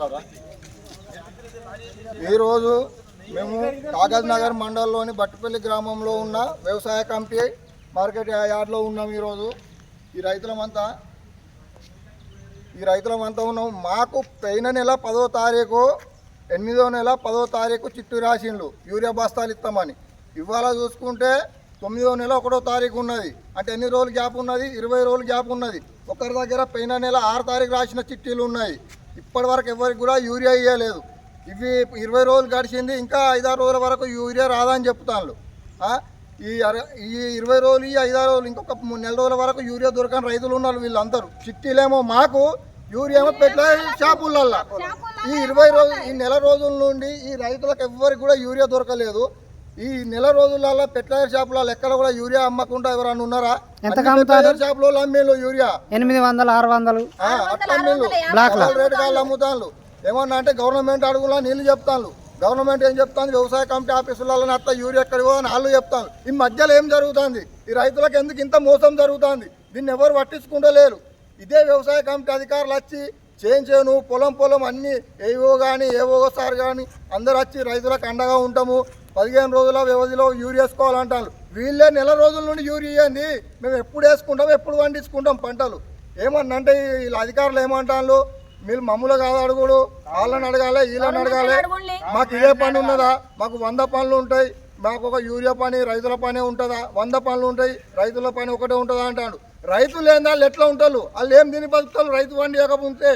మాట్లాడరా ఈరోజు మేము కాగజ్ నగర్ మండలంలోని బట్టుపల్లి గ్రామంలో ఉన్న వ్యవసాయ కమిటీ మార్కెట్ యార్డ్లో ఉన్నాం ఈరోజు ఈ రైతులమంతా ఈ రైతులమంతా ఉన్నాం. మాకు పోయిన నెల పదో తారీఖు ఎనిమిదో నెల పదో తారీఖు చిట్టు రాసిండ్లు. యూరియా బస్తాలు ఇస్తామని. ఇవాళ చూసుకుంటే తొమ్మిదో నెల ఒకటో తారీఖు ఉన్నది. అంటే ఎన్ని రోజులు గ్యాప్ ఉన్నది? ఇరవై రోజులు గ్యాప్ ఉన్నది. ఒకరి దగ్గర పోయిన నెల ఆరు తారీఖు రాసిన చిట్టీలు ఉన్నాయి. ఇప్పటి వరకు ఎవరికి కూడా యూరియా ఇవ్వలేదు ఇవి ఇరవై రోజులు గడిచింది ఇంకా ఐదారు రోజుల వరకు యూరియా రాదని చెప్తాను ఈ అర- ఈ ఇరవై రోజులు ఈ ఐదారు రోజులు ఇంకొక మూడు నెల రోజుల వరకు యూరియా దొరకని రైతులు ఉన్నారు వీళ్ళందరూ. చిట్టీలేమో మాకు యూరియా ఏమో పెట్టే షాపులల్లో. ఈ ఇరవై రోజులు ఈ నెల రోజుల నుండి ఈ రైతులకు ఎవ్వరికి కూడా యూరియా దొరకలేదు. ఈ నెల రోజులలో పెట్లైర్ షాపులలో ఎక్కడ కూడా యూరియా అమ్మకుండా ఎవరైనా ఉన్నారా? అన్ని అమ్ముతారు? షాపులో అమ్మేళ్ళు యూరియా. ఎనిమిది వందలు ఆరు వందలు. ఆ, అట్లా అమ్మేళ్ళు. డబల్ రేట్ కాళ్ళు అమ్ముతాను ఏమన్నా అంటే గవర్నమెంట్ అడుగులా నీళ్ళు చెప్తాను గవర్నమెంట్ ఏం చెప్తాను వ్యవసాయ కమిటీ ఆఫీసులలో అత్త యూరియా ఎక్కడికి అని వాళ్ళు చెప్తాను ఈ మధ్యలో ఏం జరుగుతుంది? ఈ రైతులకు ఎందుకు ఇంత మోసం జరుగుతుంది? దీన్ని ఎవరు పట్టించుకుంటలేరు. ఇదే వ్యవసాయ కమిటీ అధికారులు వచ్చి చేయించాను పొలం పొలం అన్ని ఏవో కానీ ఏవో సార్ కానీ అందరు వచ్చి రైతులకు అండగా ఉంటాము. పదిహేను రోజుల వ్యవధిలో యూరియా వేసుకోవాలంటారు. వీళ్ళే నెల రోజుల నుండి యూరియా ఇవ్వండి. మేము ఎప్పుడు వేసుకుంటాం ఎప్పుడు పండించుకుంటాం పంటలు. ఏమన్నా అంటే వీళ్ళ అధికారులు ఏమంటారు మీరు మమ్మల్ని కాదు అడుగుడు వాళ్ళని అడగాలి వీళ్ళని అడగాలి. మాకు ఇదే పని ఉన్నదా? మాకు వంద పనులు ఉంటాయి. మాకు ఒక యూరియా పని రైతుల పని ఉంటుందా? వంద పనులు ఉంటాయి రైతుల పని ఒకటే ఉంటుందా అంటాడు. రైతులు లేని వాళ్ళు ఎట్లా ఉంటారు? వాళ్ళు ఏం తిని బతుకుతారు? రైతు పండి ఇవ్వకపోతే.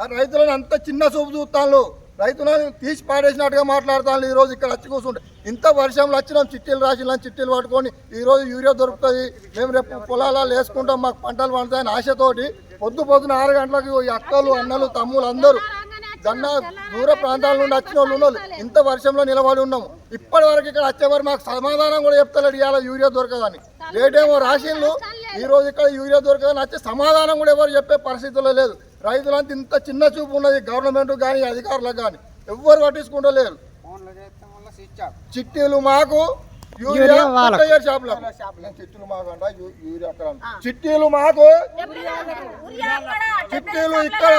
ఆ రైతులను అంత చిన్న చూపు చూస్తాను రైతులను తీసి పాడేసినట్టుగా మాట్లాడతాను ఈ రోజు ఇక్కడ వచ్చి కూర్చుంటే ఇంత వర్షంలో వచ్చినాం చిట్టీలు రాసినాం చిట్టీలు పట్టుకొని ఈ రోజు యూరియా దొరుకుతుంది. మేము రేపు పొలాలలో వేసుకుంటాం మాకు పంటలు పండుతాయని ఆశతోటి పొద్దు పొద్దున ఆరు గంటలకు ఈ అక్కలు అన్నలు తమ్ములు అందరూ జన్న దూర ప్రాంతాల నుండి వచ్చిన వాళ్ళు ఉన్నోళ్ళు ఇంత వర్షంలో నిలబడి ఉన్నాము ఇప్పటి వరకు ఇక్కడ వచ్చేవారు మాకు సమాధానం కూడా చెప్తలేడు ఇవాళ యూరియా దొరకదని. రేటేమో రాసిన్లు ఈరోజు ఇక్కడ యూరియా దొరకదని వచ్చే సమాధానం కూడా ఎవరు చెప్పే పరిస్థితుల్లో లేదు. రైతులంతా ఇంత చిన్న చూపు ఉన్నది గవర్నమెంట్ కానీ అధికారులకు కానీ ఎవ్వరు పట్టించుకుంటలేరు. చిట్టీలు మాకు యూరియా షాపులకు. చిట్టీలు మాకు అంట యూ- యూరియా అక్కడ. అంట. చిట్టీలు మాకు చిట్టీలు ఇక్కడ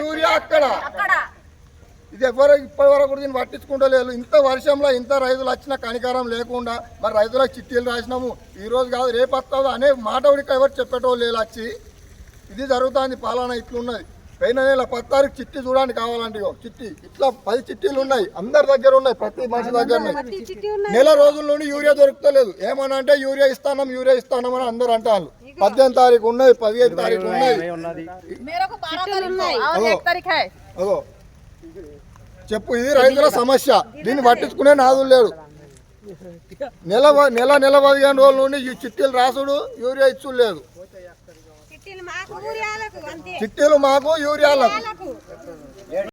యూరియా అక్కడ. ఇది ఎవరు ఇప్పటి వరకు దీన్ని పట్టించుకుంటలేదు ఇంత వర్షంలో ఇంత రైతులు వచ్చిన కనికారం లేకుండా మరి రైతులకు చిట్టీలు రాసినాము. ఈ రోజు కాదు రేపు వస్తుందో అనే మాట ఎవరు చెప్పేటోళ్ళు లేదు వచ్చి. ఇది జరుగుతుంది పాలన ఇట్లున్నది పైన నెల పది తారీఖు చిట్టి చూడండి కావాలంటే చిట్టి. ఇట్లా పది చిట్టీలు ఉన్నాయి. అందరి దగ్గర ఉన్నాయి ప్రతి మనిషి దగ్గర నెల రోజుల్లోనే యూరియా దొరుకుతలేదు. ఏమన్నా అంటే యూరియా ఇస్తానం యూరియా ఇస్తానం అని అందరు అంటారు పద్దెనిమిది తారీఖు ఉన్నాయి పదిహేను తారీఖు ఉన్నాయి. అదో చెప్పు ఇది రైతుల సమస్య. దీన్ని పట్టించుకునే నాదులు లేదు నెల నెల నెల పదిహేను రోజుల్లోనే ఈ చిట్టీలు రాసుడు యూరియా ఇచ్చుడు లేదు. చిట్టీలు మాకు యూరియాలకు.